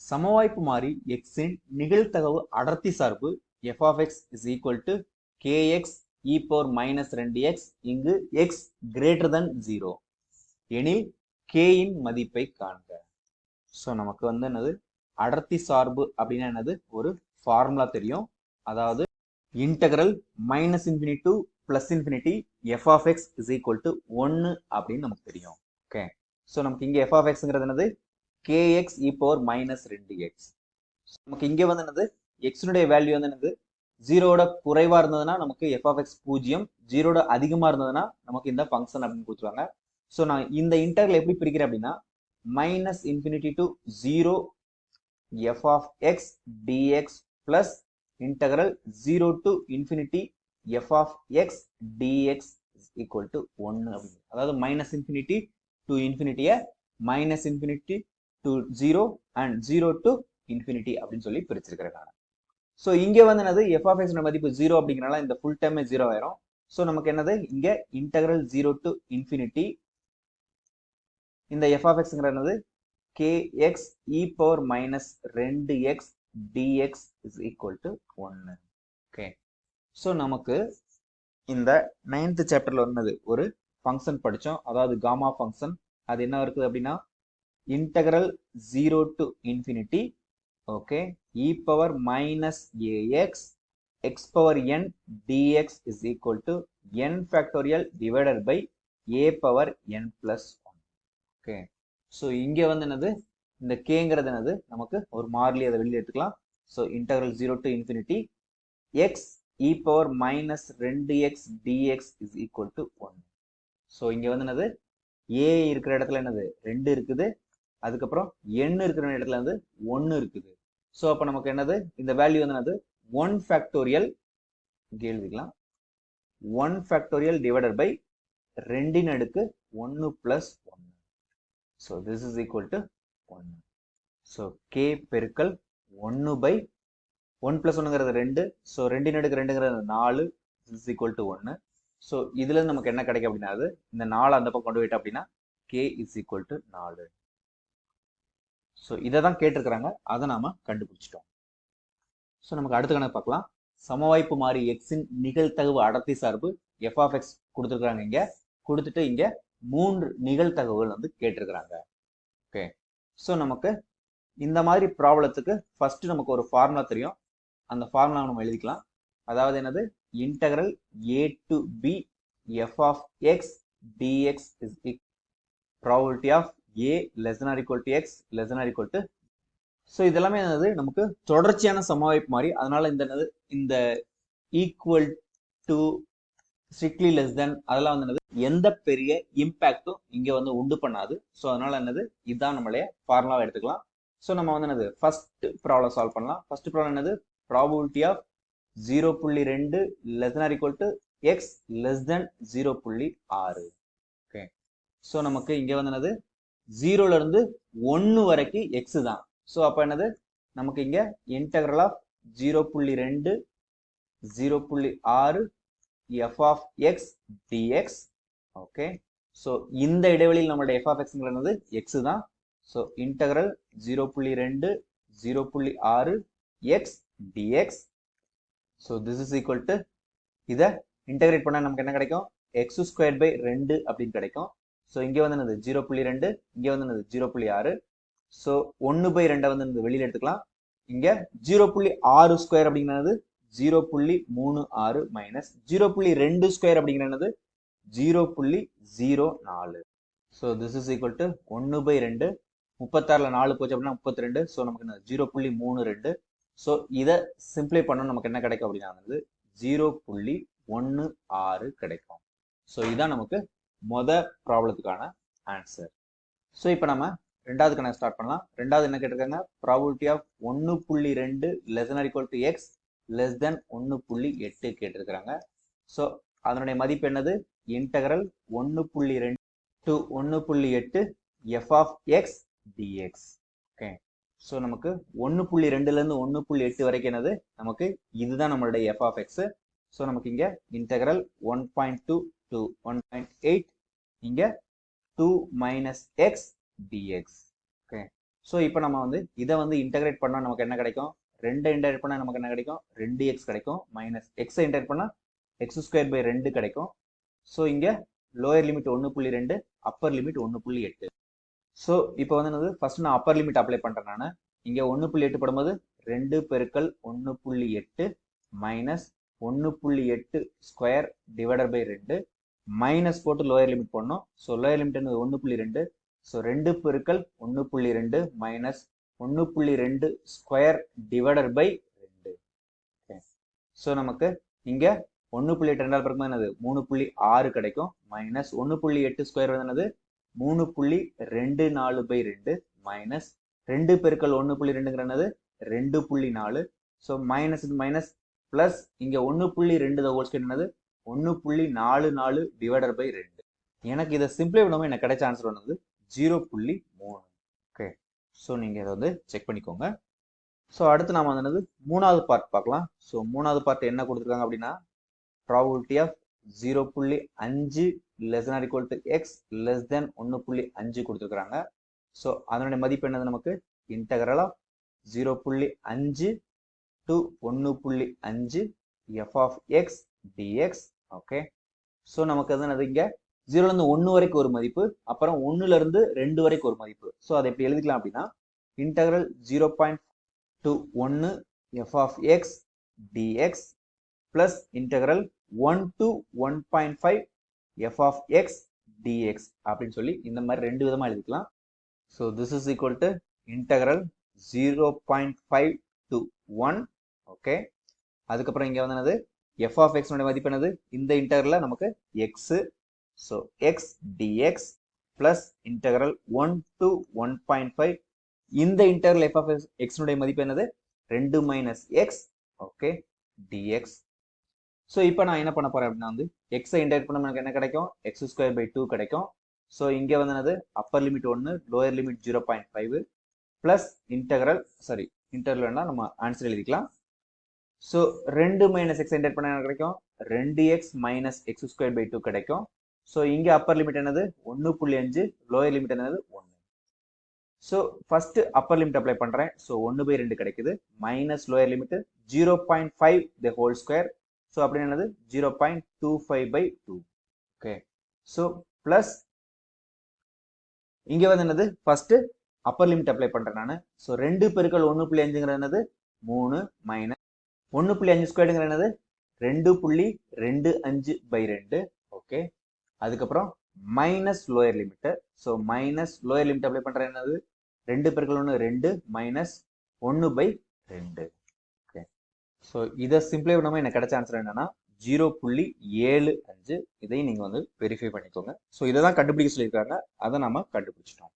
சமவாய்ப்பு மாறி எக்ஸின் நிகழ்தகவு அடர்த்தி சார்பு f of x is equal to k x e power minus ரெண்டு எக்ஸ் இங்கு எக்ஸ் கிரேட்டர் தன் ஜீரோ எனில் கேயின் மதிப்பை காண்க. ஸோ நமக்கு வந்து என்னது? அடர்த்தி சார்பு அப்படின்னா என்னது? ஒரு ஃபார்முலா தெரியும். அதாவது integral minus infinity to plus infinity f of x is equal to ஒன்று அப்படின்னு நமக்கு தெரியும். ஓகே ஸோ நமக்கு இங்கே எஃப் ஆஃப் எக்ஸ்ங்கிறது என்னது? K x e power minus ரெண்டு எக்ஸ் நமக்கு இங்கே வந்து என்னது? எக்ஸினுடைய வேல்யூ வந்து என்னது? ஜீரோட குறைவாக இருந்ததுன்னா நமக்கு எஃப் ஆஃப் எக்ஸ் பூஜ்ஜியம். ஜீரோட அதிகமாக இருந்ததுன்னா நமக்கு இந்த ஃபங்க்ஷன் அப்படின்னு கொடுத்துருவாங்க. ஸோ நான் இந்த இன்டர்வல் எப்படி பிரிக்கிறேன் அப்படின்னா minus infinity to zero f of x dx plus integral zero to infinity f of x dx equal to ஒன்று அப்படின்னு. அதாவது minus infinity to இன்ஃபினிட்டியை minus infinity to zero and zero to infinity அப்படின்னு சொல்லி பிரிச்சிருக்கிறேன் நான் so இங்கே வந்து என்னது? F of மதிப்பு ஜீரோ அப்படிங்கிறனால இந்த ஃபுல் டைமே ஜீரோ ஆயிரும். ஸோ நமக்கு என்னது? இங்கே இன்டகிரல் ஜீரோ டு இன்ஃபினிட்டி இந்த எஃப் ஆஃப் எக்ஸ்ங்கிற என்னது? K x e power minus ரெண்டு x dx is equal to ஒன்று ஓகே ஸோ நமக்கு இந்த நைன்த் சாப்டர்ல வந்தது ஒரு ஃபங்க்ஷன் படித்தோம் அதாவது காமா ஃபங்க்ஷன் அது என்ன இருக்குது அப்படின்னா? Integral zero to infinity okay e power minus a x x power n dx is equal to n factorial divider by a power n plus one okay so இங்கே வந்து என்னது? இந்த கேங்கிறது என்னது? நமக்கு ஒரு மாறிலி அதை வெளியே எடுத்துக்கலாம். So integral zero to infinity x e power minus ரெண்டு x dx is equal to one so இங்கே வந்து என்னது? ஏ இருக்கிற இடத்துல என்னது? ரெண்டு இருக்குது. அதுக்கப்புறம் எண் இருக்கிற இடத்துல வந்து ஒன்று இருக்குது. ஸோ அப்போ நமக்கு என்னது? இந்த வேல்யூ வந்து என்னது? ஒன் ஃபேக்டோரியல் இங்கே எழுதிக்கலாம். ஒன் ஃபேக்டோரியல் டிவைடட் பை ரெண்டின் அடுக்கு ஒன்று பிளஸ் ஒன்று so this is equal to ஒன்று ஸோ கே பெருக்கல் ஒன்று பை ஒன் பிளஸ் ஒன்றுங்கிறது ரெண்டு. ஸோ ரெண்டின் அடுக்கு ரெண்டுங்கிறது நாலு. இஸ் ஈக்குவல் டு ஒன்று ஸோ இதுலேருந்து நமக்கு என்ன கிடைக்கும் அப்படின்னா அது? இந்த நாலு அந்த பக்கம் கொண்டு போயிட்டோம் அப்படின்னா கே இஸ் ஈக்குவல் டு நாலு. ஸோ இதை தான் கேட்டிருக்கிறாங்க. அதை நாம கண்டுபிடிச்சிட்டோம். ஸோ நமக்கு அடுத்த கணக்கு பார்க்கலாம். சமவாய்ப்பு மாறி எக்ஸின் நிகழ்தகவு அடர்த்தி சார்பு எஃப் ஆஃப் எக்ஸ் கொடுத்துருக்குறாங்க இங்கே. கொடுத்துட்டு இங்கே மூன்று நிகழ்தகவுகள் வந்து கேட்டிருக்கிறாங்க. ஓகே ஸோ நமக்கு இந்த மாதிரி ப்ராப்ளத்துக்கு ஃபர்ஸ்ட் நமக்கு ஒரு ஃபார்முலா தெரியும். அந்த ஃபார்முலா நம்ம எழுதிக்கலாம். அதாவது என்னது? Integral a to b f of x dx is probability of a less or equal to x less or equal to so இதெல்லாமே என்னது? நமக்கு தொடர்ச்சியான சமவாய்ப்பு மாதிரி அதனால இந்த என்னது? இந்த equal to strictly less than அதெல்லாம் வந்து என்னது? எந்த பெரிய இம்பேக்டும் இங்கே வந்து உண்டு பண்ணாது. ஸோ அதனால என்னது? இதுதான் நம்மளே ஃபார்முலாவை எடுத்துக்கலாம். ஸோ நம்ம வந்து என்னது? ஃபர்ஸ்ட் ப்ராப்ளம் சால்வ் பண்ணலாம். ஃபர்ஸ்ட் ப்ராப்ளம் என்னது? ப்ராபபிலிட்டி ஆஃப் ஜீரோ புள்ளி ரெண்டு less or equal to x less than zero புள்ளி ஆறு. ஓகே ஸோ நமக்கு இங்கே வந்து என்னது? ஜீரோல இருந்து ஒன்று வரைக்கும் எக்ஸ் தான். ஸோ அப்போ என்னது? நமக்கு இங்கே இன்டகரல் ஆஃப் ஜீரோ புள்ளி ரெண்டு ஜீரோ புள்ளி ஆறு f of x dx okay so இந்த இடைவெளியில் நம்மளுடைய எஃப் ஆஃப் எக்ஸ்ங்கிறது எக்ஸ் தான். ஸோ இன்டகரல் ஜீரோ புள்ளி ரெண்டு ஜீரோ புள்ளி ஆறு x dx so this is equal to இதை இன்டகிரேட் பண்ணால் நமக்கு என்ன கிடைக்கும்? எக்ஸ் ஸ்கொயர் பை ரெண்டு அப்படின்னு கிடைக்கும். ஸோ இங்கே வந்து என்னது? ஜீரோ புள்ளி ரெண்டு இங்கே வந்து என்னது? ஜீரோ புள்ளி ஆறு. ஸோ ஒன்று பை ரெண்டை வந்து இருந்தது வெளியில் எடுத்துக்கலாம். இங்கே ஜீரோ புள்ளி ஆறு ஸ்கொயர் அப்படிங்கிறது ஜீரோ புள்ளி மூணு ஆறு மைனஸ் ஜீரோ புள்ளி ரெண்டு ஸ்கொயர் அப்படிங்கிறது ஜீரோ புள்ளி ஜீரோ நாலு. So this is equal to ஒன்று பை ரெண்டு. முப்பத்தாறில் நாலு போச்சு அப்படின்னா முப்பத்தி ரெண்டு. ஸோ நமக்கு என்ன ஜீரோ புள்ளி மூணு ரெண்டு. ஸோ இதை சிம்பிளை பண்ண நமக்கு என்ன கிடைக்கும் அப்படின்னா வந்து ஜீரோ புள்ளி ஒன்று ஆறு கிடைக்கும். ஸோ இதான் நமக்கு மொத ப்ராப்ளத்துக்கான ஆன்சர் ஸோ இப்போ நம்ம ரெண்டாவது கணக்கு ஸ்டார்ட் பண்ணலாம். ரெண்டாவது என்ன கேட்டிருக்காங்க? ப்ராபிலிட்டி ஆஃப் ஒன்று புள்ளி ரெண்டு less or equal to x less than ஒன்று புள்ளி எட்டு கேட்டிருக்கிறாங்க. ஸோ அதனுடைய மதிப்பு என்னது? இன்டகரல் ஒன்று புள்ளி ரெண்டு டு ஒன்று புள்ளி எட்டு f of x dx okay so நமக்கு ஒன்று புள்ளி ரெண்டுலேருந்து ஒன்று புள்ளி எட்டு வரைக்கும் என்னது? நமக்கு இதுதான் நம்மளுடைய எஃப் ஆஃப் எக்ஸு ஸோ நமக்கு இங்கே integral one point two to one point eight இங்கே two minus x dx okay so இப்போ நம்ம வந்து இதை வந்து இன்டெகிரேட் பண்ணால் நமக்கு என்ன கிடைக்கும்? ரெண்டை இன்டெகிரேட் பண்ணால் நமக்கு என்ன கிடைக்கும்? ரெண்டு எக்ஸ் கிடைக்கும். மைனஸ் எக்ஸை இன்டெகிரேட் பண்ணால் எக்ஸ் ஸ்கொயர் பை ரெண்டு கிடைக்கும். ஸோ இங்கே லோயர் லிமிட் ஒன்று புள்ளி ரெண்டு அப்பர் லிமிட் ஒன்று புள்ளி எட்டு. ஸோ இப்போ வந்து என்னது? ஃபர்ஸ்ட் நான் அப்பர் லிமிட் அப்ளை பண்ணுறேன் நான். இங்கே ஒன்று புள்ளி எட்டு படும்போது ரெண்டு பெருக்கல் ஒன்று புள்ளி எட்டு மைனஸ் ஒன்று புள்ளி எட்டு ஸ்கொயர் டிவைடர் பை ரெண்டு. மைனஸ் போட்டு லோயர் லிமிட் பண்ணோம் ஸோ லோயர் லிமிட் என்பது ஒன்று புள்ளி ரெண்டு. ஸோ ரெண்டு பெருக்கல் ஒன்று புள்ளி ரெண்டு மைனஸ் ஒன்று புள்ளி ரெண்டு ஸ்கொயர் டிவைடர் பை ரெண்டு. ஸோ நமக்கு இங்கே ஒன்று புள்ளி எட்டு ரெண்டாவது பிறகு என்னது? மூணு புள்ளி ஆறு கிடைக்கும். மைனஸ் ஒன்று புள்ளி எட்டு ஸ்கொயர் வந்து என்னது? மூணு புள்ளி ரெண்டு நாலு பை ரெண்டு. மைனஸ் ரெண்டு பெருக்கள் ஒன்று புள்ளி ரெண்டுங்கிறது ரெண்டு புள்ளி நாலு. ஸோ மைனஸ் மைனஸ் ப்ளஸ் இங்கே ஒன்று புள்ளி ரெண்டு ஹோல் ஸ்கொயர் என்னது? ஒன்று புள்ளி நாலு நாலு டிவைடர் பை ரெண்டு. எனக்கு இதை சிம்பிளை விடாமல் எனக்கு கிடைச்ச ஆன்சர் வந்து ஜீரோ புள்ளி மூணு. ஓகே ஸோ நீங்கள் இதை வந்து செக் பண்ணிக்கோங்க. ஸோ அடுத்து நாம வந்து என்னது? மூணாவது பார்ட் பார்க்கலாம். ஸோ மூணாவது பார்ட் என்ன கொடுத்துருக்காங்க அப்படின்னா ப்ராபபிலிட்டி ஆஃப் ஜீரோ புள்ளி அஞ்சு less than equal to x less than ஒன்று புள்ளி அஞ்சு கொடுத்துருக்குறாங்க. ஸோ அதனுடைய மதிப்பு என்னது நமக்கு? இன்டகரல் ஆஃப் ஜீரோ புள்ளி அஞ்சு டு ஒன்று புள்ளி அஞ்சு f of x dx okay so நமக்கு எதுனது இங்கே? ஜீரோலேருந்து ஒன்று வரைக்கும் ஒரு மதிப்பு அப்புறம் ஒன்றுலேருந்து ரெண்டு வரைக்கும் ஒரு மதிப்பு. ஸோ அதை எப்படி எழுதிக்கலாம் அப்படின்னா இன்டகரல் ஜீரோ பாயிண்ட் டு ஒன்று f of x dx plus integral one to one point five f of x dx அப்படின்னு சொல்லி இந்த மாதிரி ரெண்டு விதமாக எழுதிக்கலாம். So this is equal to integral zero point five to one okay அதுக்கப்புறம் இங்கே வந்து என்னது? எஃப் ஆஃப் எக்ஸ்னுடைய மதிப்பு என்னது? இந்த இன்டகரில் நமக்கு x so x dx plus integral one to one point five இந்த இன்டகரல் எஃப் ஆஃப் எக்ஸ்னுடைய மதிப்பு என்னது? ரெண்டு minus x okay dx so இப்போ நான் என்ன பண்ண போகிறேன் அப்படின்னா வந்து எக்ஸை இன்டெக்ட் பண்ண எனக்கு என்ன கிடைக்கும்? எக்ஸ் ஸ்கொயர் பை டூ கிடைக்கும். ஸோ இங்கே வந்து என்னது? அப்பர் லிமிட் ஒன்று lower limit zero point five plus integral sorry இன்டர்வல்னா நம்ம ஆன்சர் எழுதிக்கலாம். ஸோ ரெண்டு மைனஸ் எக்ஸ் இன்டெக்ட் பண்ண கிடைக்கும்? ரெண்டு x minus x square by two கிடைக்கும். ஸோ இங்கே அப்பர் லிமிட் என்னது? ஒன்று புள்ளி அஞ்சு லோயர் லிமிட் என்னது? ஒன்று so first upper limit apply பண்ணுறேன் ஸோ ஒன்று பை ரெண்டு கிடைக்குது. Minus lower limit zero point five the whole square so அப்படின்னு என்னது? Zero point two five by two okay so plus இங்கே வந்து என்னது? ஃபர்ஸ்ட் அப்பர் லிமிட் அப்ளை பண்ணுறேன் நான். ஸோ ரெண்டு பெருக்கள் ஒன்று புள்ளி அஞ்சுங்கிறது என்னது? மூணு மைனஸ் ஒன்று புள்ளி அஞ்சு ஸ்கொயர்டுங்கிற என்னது? ரெண்டு புள்ளி ரெண்டு அஞ்சு பை ரெண்டு. ஓகே அதுக்கப்புறம் minus lower limit so minus lower limit apply பண்ணுற என்னது? ரெண்டு பெருக்கள் ஒன்று ரெண்டு மைனஸ் ஒன்று பை ரெண்டு. ஓகே ஸோ இதை சிம்பிளை பண்ணாமல் எனக்கு கிடைச்ச ஆன்சர் என்னன்னா ஜீரோ புள்ளி ஏழு அஞ்சு. இதையும் நீங்கள் வந்து வெரிஃபை பண்ணிக்கோங்க. ஸோ இதை தான் கண்டுபிடிக்க சொல்லியிருக்காங்க. அதை நம்ம கண்டுபிடிச்சிட்டோம்.